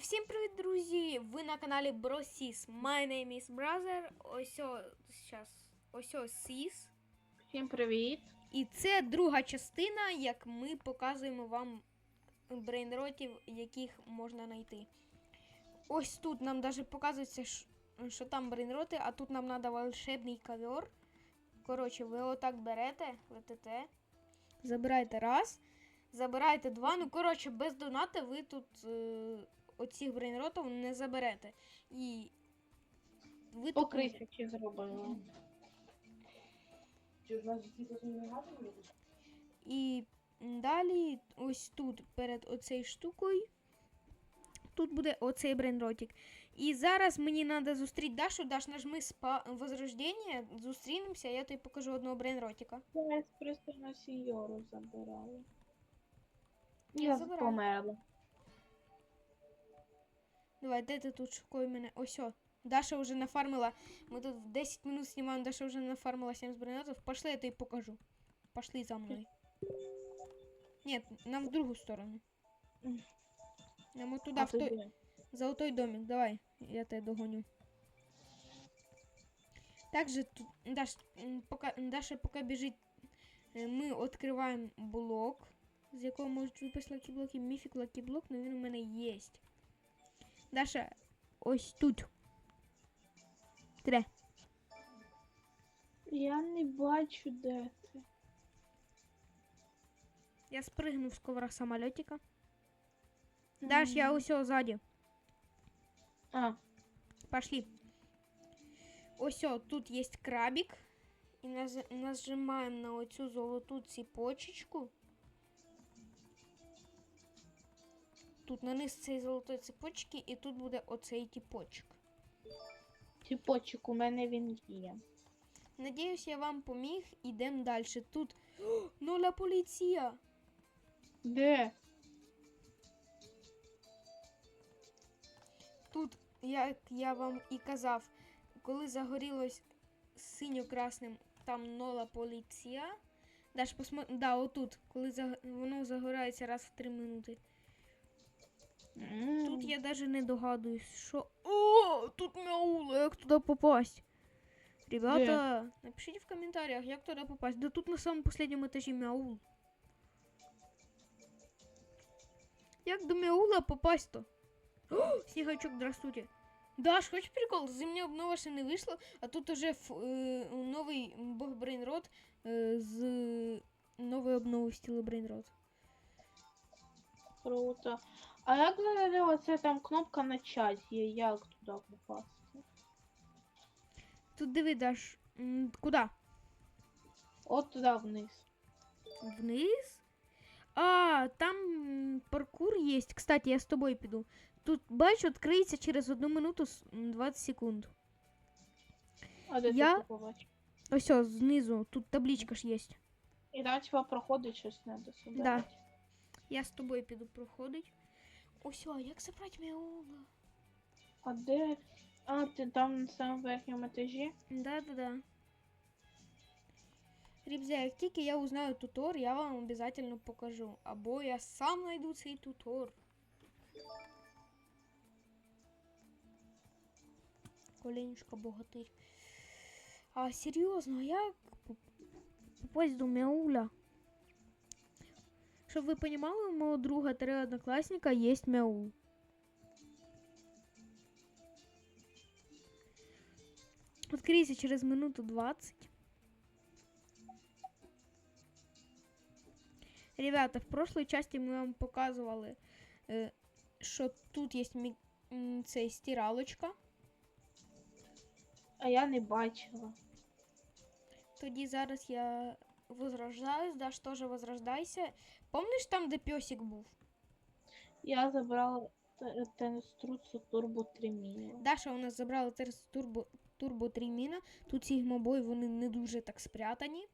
всім привіт, друзі! Ви на каналі BroSys. My name is Brother. Ось щас. Ось Сіс. Всім привіт! І це друга частина, як ми показуємо вам брейнротів, яких можна знайти. Ось тут нам даже показується, що там брейнроти, а тут нам треба волшебний ковер. Коротше, ви отак берете, летите, забираєте раз, забираєте два. Ну, коротше, без доната ви тут е, оцих брейнротів не заберете. І ви По тут крисячі зробили. І далі, ось тут, перед оцею штукою, тут буде оцей брейнротик. І зараз мені треба зустріти Дашу. Даш, нажми спа возрождення, зустрінемося, я тобі покажу одного брейнротика. Я просто на сіньору забирали. Я Я забираю. померла. Давай, де ти тут шукай мене? Ось о. Даша вже нафармила. Ми тут в 10 минут знімаємо, Даша вже нафармила 70 брейнротів. Пошли, я тобі покажу. Пошли за мною. Ні, нам в другу сторону. Нам от туди, А в той... Золотой домик, давай, я тебе догоню. Также тут Даш, пока, Даша пока біжить, е, ми відкриваємо блок, з якого можуть випасти лакі-блоки. Міфік лакі-блок, але він у мене є. Даша, ось тут. Тре. Я не бачу, де ти. Я спригнув з ковра самолетика. Даш, я ось ззаді. А, Пошли. Ось тут є крабик. І наз... нажимаємо на оцю золоту ціпочечку. Тут на низ цієї золотої цепочки, і тут буде оцей тіпочок. тіпочок у мене він є. Надіюсь, я вам поміг. Ідемо далі. Тут О, нуля поліція. Де? Тут, як я вам і казав, коли загорілось синьо-красним, там нола поліція. Даш посмо... Да, отут, коли воно загорається раз в 3 минути. Я навіть не догадуюсь, що. О, тут мяуло, як туди попасть? Ребята, напишіть в коментарях, як туди попасть. Да тут на самому последньому етажі мяул. Як до мяула попасть-то? Снігачок, здравствуйте. Даш, хочеш прикол? Зимня обнова ще не вийшла, а тут уже ф, е, новий бог Брейнрот е, з нової обнови в стілі Брейнрот. Круто. А як взагалі оце там кнопка на час є? Як туди попасти? Тут диви, Даш, м, куди? От туди вниз. Вниз? А, там м, паркур є. Кстати, я з тобою піду. Тут, бачу, відкриється через 1 минуту с- м, 20 секунд. А де Я- ти це побачив? Ось, о, знизу, тут табличка ж є. І там типа проходить щось треба собирати. Я з тобою піду проходить. Ось, а як забрати мяула? А де? А, ти там на самому верхньому етажі? Да-да-да. Ребзя, як тільки я узнаю тутор, я вам обязательно покажу. Або я сам знайду цей тутор. Коленюшка богатирь. А серйозно, як поп- попасть до Мяуля? Щоб ви понімали, у мого друга три однокласника є Мяул. Відкрийся через минуту 20. Ребята, в прошлой части ми вам показували, е, що тут м, цей стиралочка. А я не бачила. Тоді зараз я возрождаюсь, Даш теж возрождайся. Помниш там, де пьосик був? Я забрала те- тенструсу турбо 3 мілі. Даша у нас забрала турбо, турбо 3 міна. Тут сігмобой, вони не дуже так спрятані.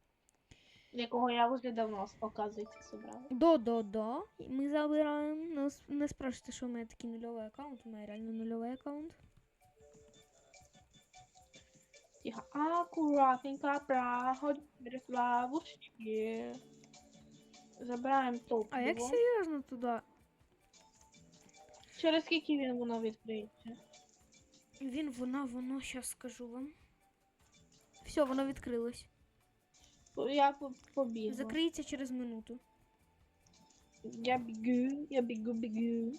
Якого я вже давно показується забрала. До-до-до. Ми забираємо. Не спрашивайте, що у мене такий нульовий аккаунт. У мене реально нульовий аккаунт. Тихо, акуратненько проходь через ловушки. Забираємо топ. А як серйозно туди? Через скільки він воно відкриється? Він, вона, воно, щас скажу вам. Все, воно відкрилось. Я по- побігла. Закриється через минуту. Я бігу, я бігу, бігу.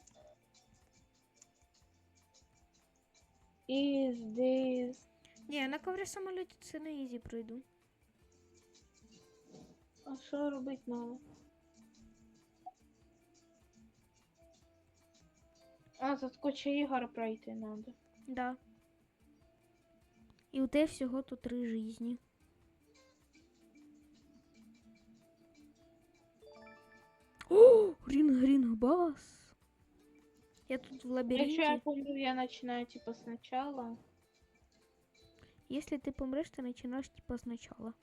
Is this... Ні, на коврі самоліті це на ізі пройду. А що робити надо? А, за куча ігор пройти надо. Да. І у тебе всього то три жизні. О, рінг бас. Я тут в Якщо я лабіринті. помню, я починаю типа спочатку. Если ты помрешь, ты начинаешь типа сначала.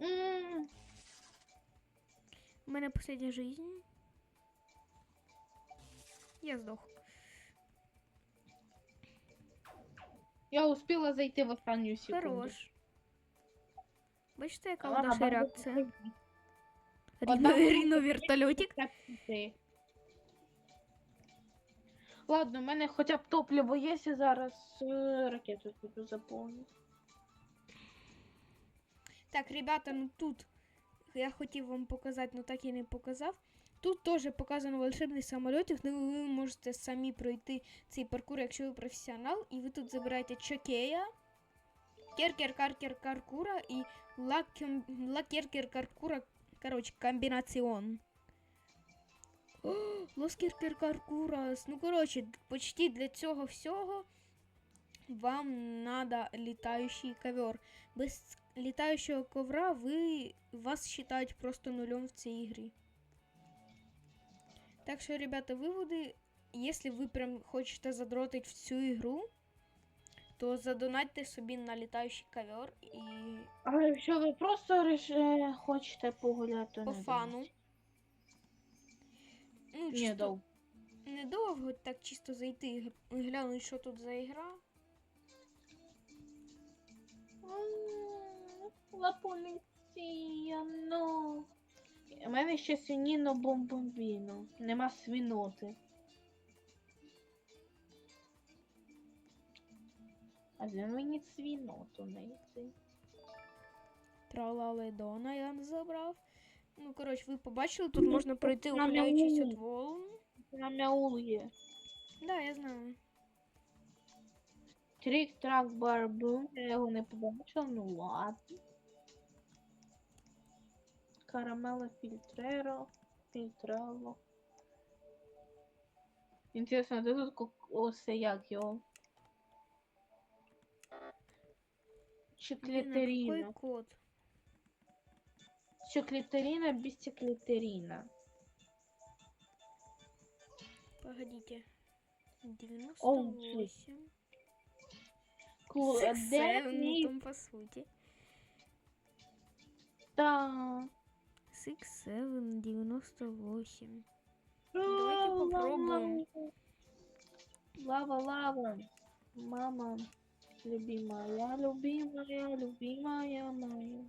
М, У мене последня жизнь. Я здох. Я успіла зайти в останню секунду. Хорош. Бачите, яка Ага, ваша бабу, реакція? Одна Ріно, група Ріно вертольотик. Ладно, в мене хоча б топливо є, і зараз е, ракету піду заповню. Так, ребята, ну тут я хотів вам показати, ну так і не показав. Тут теж показано волшебний самольотик, ну ви можете самі пройти цей паркур, якщо ви професіонал, і ви тут забираєте чокея, керкер, каркер, каркура і лакеркер, каркура, короче, комбінаціон. О, Лоскеркер, каркурас. Ну, короче, почти для цього всього вам надо літаючий ковер. Без літаючого ковра ви вас вважають просто нулем в цій ігрі. Так що, ребята, виводи, якщо ви прям хочете задротити в цю ігру, то задонатьте собі на літаючий ковер і А якщо ви просто е, хочете погуляти, по фану. Ну, Ні, дов. недовго так чисто зайти і глянути, що тут за ігра. La поліція, ну. У мене ще свініно бомбомбіно. Нема свіноти. А де мені свіноту знайти? Тралаледона я не забрав. Ну, коротше, ви побачили, тут можна пройти ухиляючись від волн. На мяул є. Да, я знаю. Трік трак барбум. Я його не побачила, ну ладно. Карамела фільтреро. Фільтрело. Інтересно, де тут ось як його? Чеклітеріна. Какой код? Чеклітеріна без чеклітеріна. Погодите. Оу, 98. Клу... Six, seven, ну там по сути. та? 6, 7, 98. Давайте попробуем. Лава, лава. Мама, любимая, любимая, любимая моя.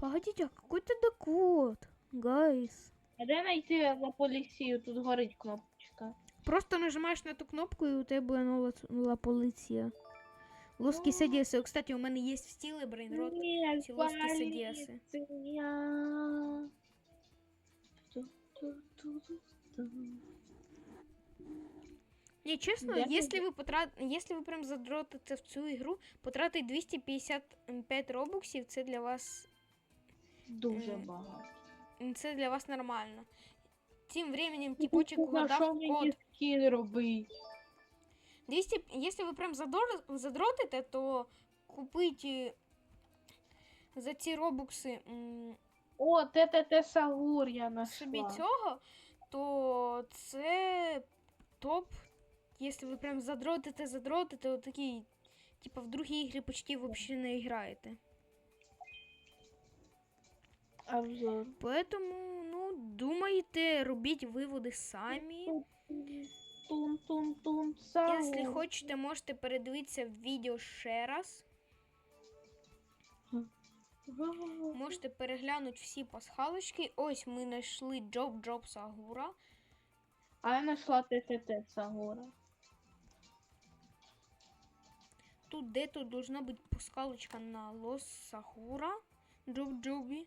Погодите, а какой тогда код? Гайс. А де знайти за поліцію? Тут горить кнопочка. Просто нажимаєш на ту кнопку і у тебе нова ц- нова поліція. Лоски садіси. Кстати, у мене є в стілі брейнрот. Ці лоски садіси. Не, честно, Да, если вы потрат... если прям задротите в цю ігру, потратить 255 робоксів, це для вас Дуже багато. це для вас нормально. Тим временем типочек На угадав що код. скін робить? 200... Если ви прям задор... задротите, то купите за ці робокси м, О, ТТТ Сагур я собі нашла. цього, то це топ. Якщо ви прям задротите, задротите, то такий, типа в другі ігри почти вообще не граєте. Обзор. Поэтому, ну, думайте, робіть виводи самі. Тун-тун-тун Сагур. Якщо хочете, можете передивитися відео ще раз. Можете переглянути всі пасхалочки. Ось ми знайшли Джоб Джоб Сагура. А я знайшла ТТТ Сагора. Тут де-то должна бути пасхалочка на Лос Сагура. Джоб Джобі.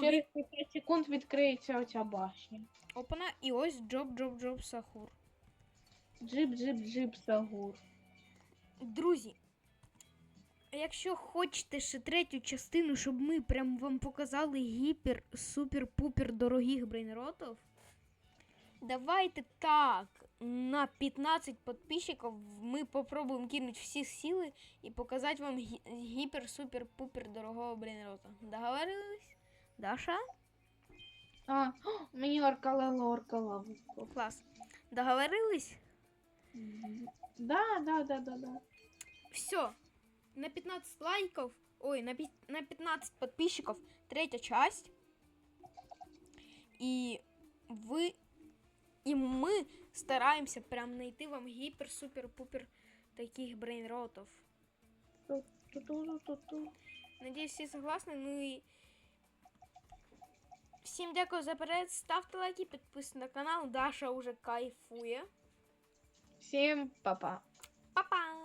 Через 5 секунд відкриється оця башня. Опана. І ось Джоб Джоб Джоб Сахур. Джип, джип, джип, Сагур. Друзі, якщо хочете ще третю частину, щоб ми прям вам показали гіпер супер-пупер дорогих брейнротів, давайте так. На 15 підписчиків ми попробуємо кинути всі сили і показати вам гіпер-супер-пупер дорогого брейнрота. Договорились? Даша? А, о, мені оркалело оркала. Клас. Договорились? Да, да, да, да, да. Все. На 15 лайков, ой, на, пи- на 15 подписчиков третья часть. И вы, и мы стараемся прям найти вам гипер-супер-пупер таких брейнротов. Ту-ту-ту-ту-ту. Надеюсь, все согласны. Ну и всем дякую за перегляд. Ставте лайки, підписуйтесь на канал. Даша уже кайфує. Всім па-па. Па-па!